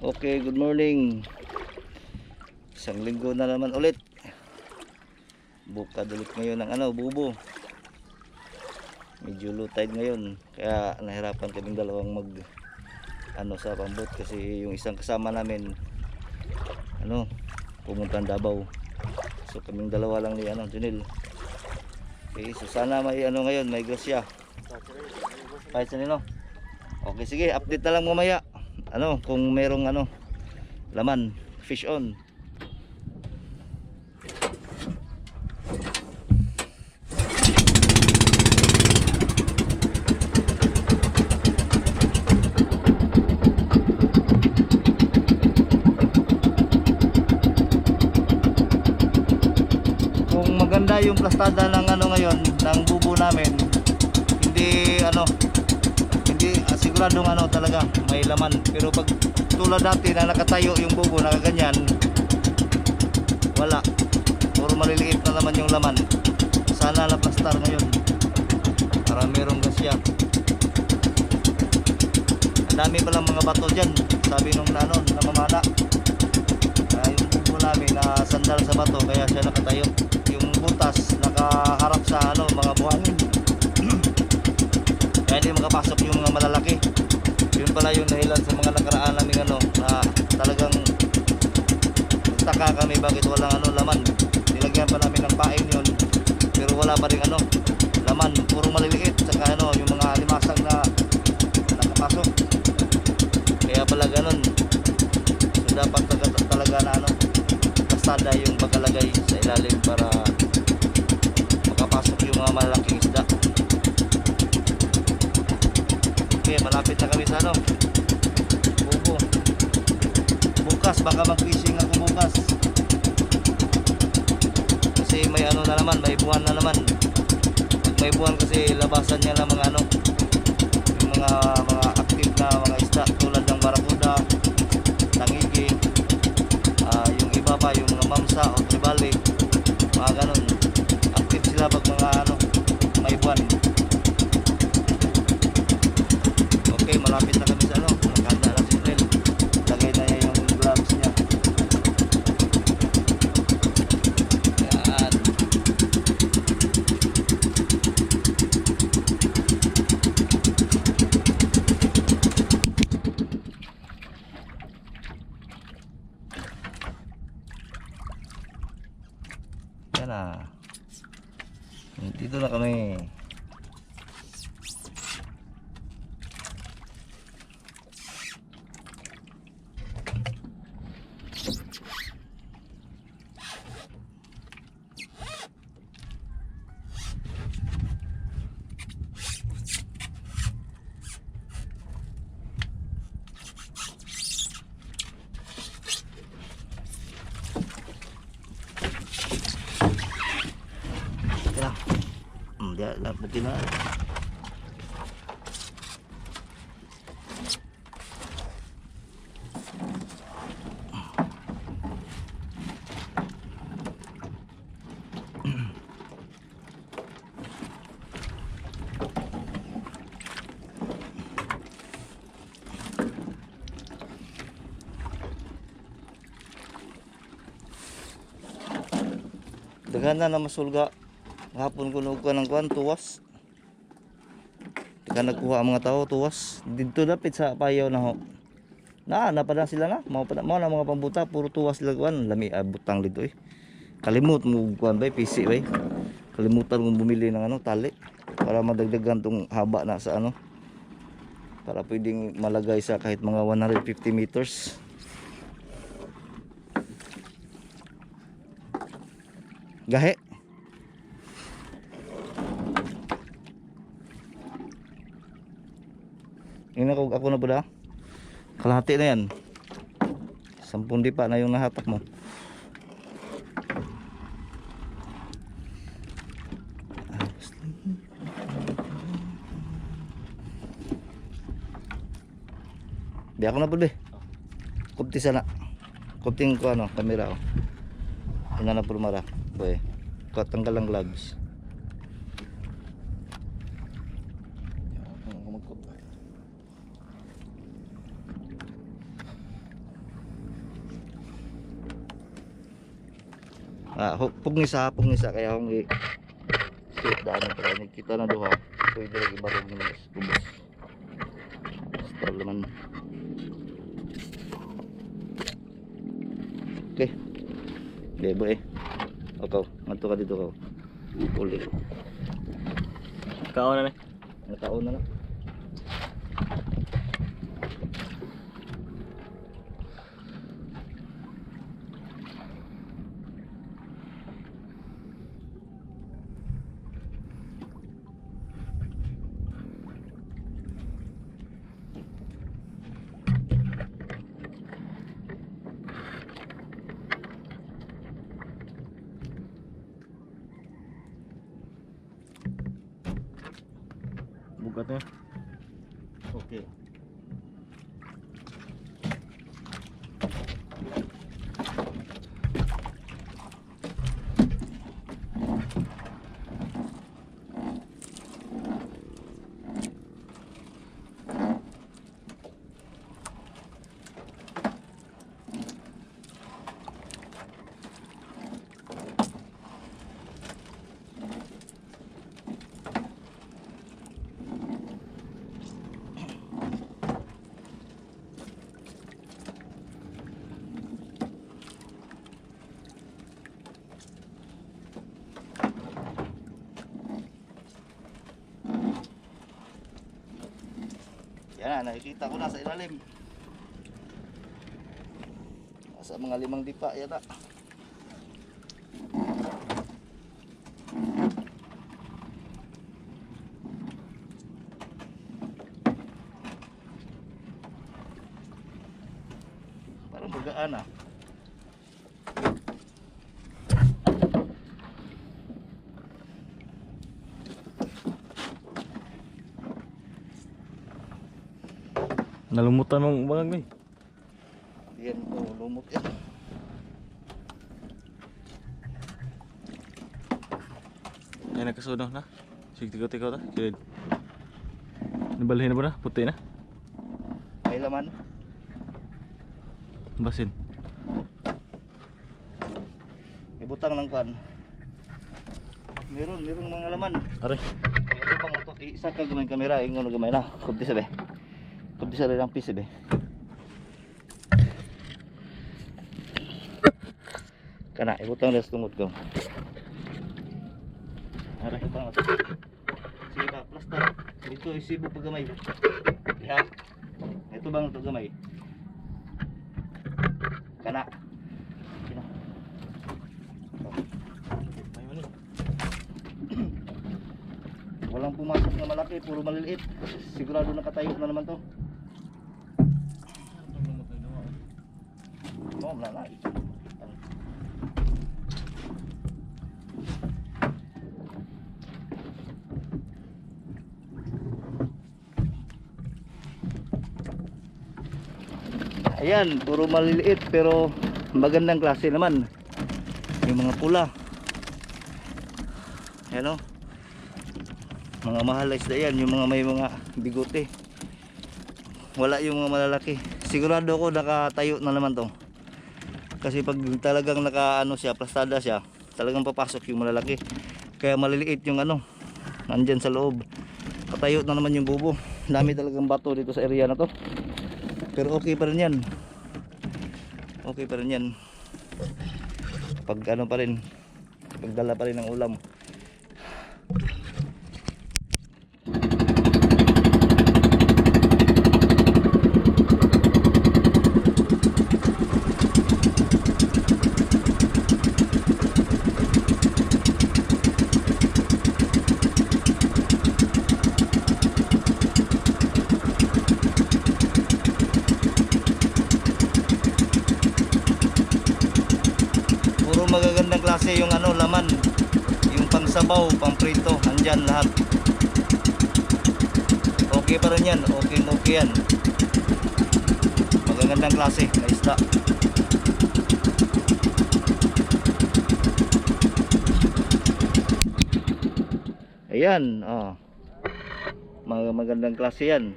Okay, good morning. Isang linggo na naman ulit. Bukad ulit ngayon ng ano, bubo. Medyo low tide ngayon. Kaya nahirapan kaming dalawang mag ano sa pambot kasi yung isang kasama namin ano, pumunta Davao. So kaming dalawa lang ni ano, Junil. Okay, so sana may ano ngayon, may grasya. Kahit sa. Okay, sige, update na lang mamaya. Ano, kung merong ano, laman, fish on. Kung maganda yung plastada ng ano ngayon, ng bubo namin, hindi ano, siguradong ano talaga. May laman. Pero pag tulad dati na nakatayo yung bubo nakaganyan wala. Puro maliliit na naman yung laman. Sana na plastar ngayon. Para merong gasya ang dami palang mga bato dyan. Sabi nung ano, namamana. Ah, yung bubo namin na sandal sa bato kaya siya nakatayo yung butas nakaharap sa ano mga buhangin kaya hindi makapasok yung mga malalaki yun pala yung dahilan sa mga nakaraan namin ano na talagang taka kami bakit walang ano laman? Nilagyan pa namin ng pain yun. Pero wala pa rin ano laman. Puro maliliit. Saka ano yung mga limasang na nakapasok. Kaya pala ganun. So dapat talaga, talaga na ano pasada yung pagkalagay sa ilalim para makapasok yung mga malalaking isda. Okay, malapit na kami sa ano. Bukas, baka mag-fishing ako bukas. Kasi may ano na naman, may buwan na naman. Pag may buwan kasi labasan niya ng mga ano, yung mga mga active na mga isda tulad ng barakuda, tangigi, ah, yung iba pa, yung mga mamsa o tribali, mga ganun. Active sila pag mga ano, may buwan. Okay, malapit na kami sa ano. Nakanda na si Nel. Lagay na niya yung gloves niya. Yan. Yan na. Dito na kami. Okay lang. Lah betul lah. Daghan na na masulga. Hapon ko nugka ng kuan tuwas. Tika nagkuha ang mga tao tuwas. Dito dapit sa payaw na ho. Na, napada sila na. Pada mo na mga pambuta puro tuwas sila kuan. Lami ah, butang dito eh. Kalimut mo kuan bay PC bay. Kalimutan mo bumili ng ano tali para madagdagan tong haba na sa ano. Para pwedeng malagay sa kahit mga 150 meters. Gahe. Yun ako, na pala. Kalahati na yan. Sampung di pa na yung nahatak mo. Di ako na pala eh. Kupti sana. Kupting ko ano, kamera oh. Ina na pulmara. Boy. Ko tanggal ang gloves. Ako magkup. Ah, pugngisa, pugngisa kaya akong i sit daan na kaya kita na duha. Pwede lagi barog ni mas kubos. Basta naman. Okay. Debo eh. Okaw, ngadto ka dito ka. Uli. Kao na na. Nataon na lang. Bukat na. Yan na, nakikita ko na sa ilalim. Nasa mga limang dipa yata. Parang bagaan ah. Nalumutan mong mga ngay. Yan po, lumot yan. Ay nakasuno na. Sige tikaw-tikaw ta. Kilid. Nabalhin na ba na? Puti na. May laman. Basin. Ibutang ng kwan. Meron, meron mga laman. Aray. Ito bang ito, isa ka gamay kamera, ingon na gamay na. Kunti sabi. Kunti sa lang piece sabi. Kana, ibutang das tungod ko. Aray. Ibutang na. Sige ba, plaster. Dito isibo pa gamay. Ya. Ito bang ito gamay? Kana. Mali. Walang pumasok na malaki, puro maliliit. Sigurado nakatayo na naman to. Wala na. Ayan, puro maliliit pero magandang klase naman. Yung mga pula. Ayan o. Mga mahal na isda yan, yung mga may mga bigote. Wala yung mga malalaki. Sigurado ako nakatayo na naman to. Kasi pag talagang naka ano siya, plastada siya, talagang papasok yung malalaki. Kaya maliliit yung ano, nandyan sa loob. Katayo na naman yung bubo. Dami talagang bato dito sa area na to. Pero okay pa rin yan. Okay pa rin yan. Pag ano pa rin, pagdala pa rin ng ulam. Puro klase yung ano laman. Yung pangsabaw, pangprito, andyan lahat. Okay pa rin yan, okay okay yan. Magagandang klase na isda. Ayan, oh. Mga magandang klase yan.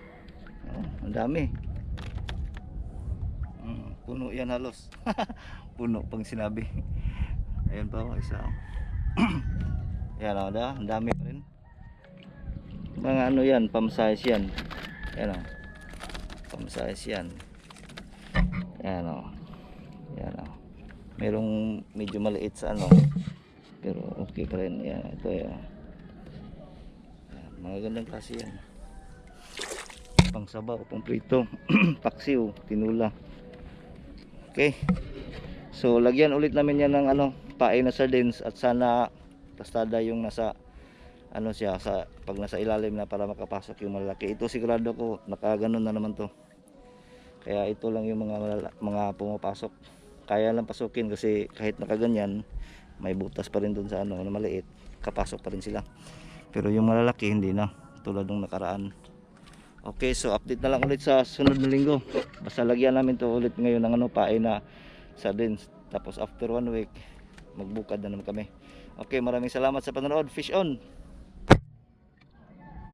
Oh, ang dami. Mm, puno yan halos. puno pang sinabi. Ayun pa oh, isa. oh. yan o, da, ang dami pa rin. Mga ano yan, pam size yan. Yan o. Pam size yan. Yan o. Yan o. Merong medyo maliit sa ano. Pero okay pa rin. Yan, ito yan mga gandang klase yan. Pang sabaw, pang prito. Paksiw, tinula. Okay. So lagyan ulit namin yan ng ano, pae na sardines at sana pastada yung nasa ano siya sa pag nasa ilalim na para makapasok yung malalaki. Ito sigurado ko nakaganon na naman to. Kaya ito lang yung mga mga pumapasok. Kaya lang pasukin kasi kahit nakaganyan may butas pa rin dun sa ano na maliit. Kapasok pa rin sila. Pero yung malalaki hindi na tulad ng nakaraan. Okay, so update na lang ulit sa sunod na linggo. Basta lagyan namin to ulit ngayon ng ano pae na sardines. Tapos after one week, magbukad na naman kami. Okay, maraming salamat sa panonood. Fish on!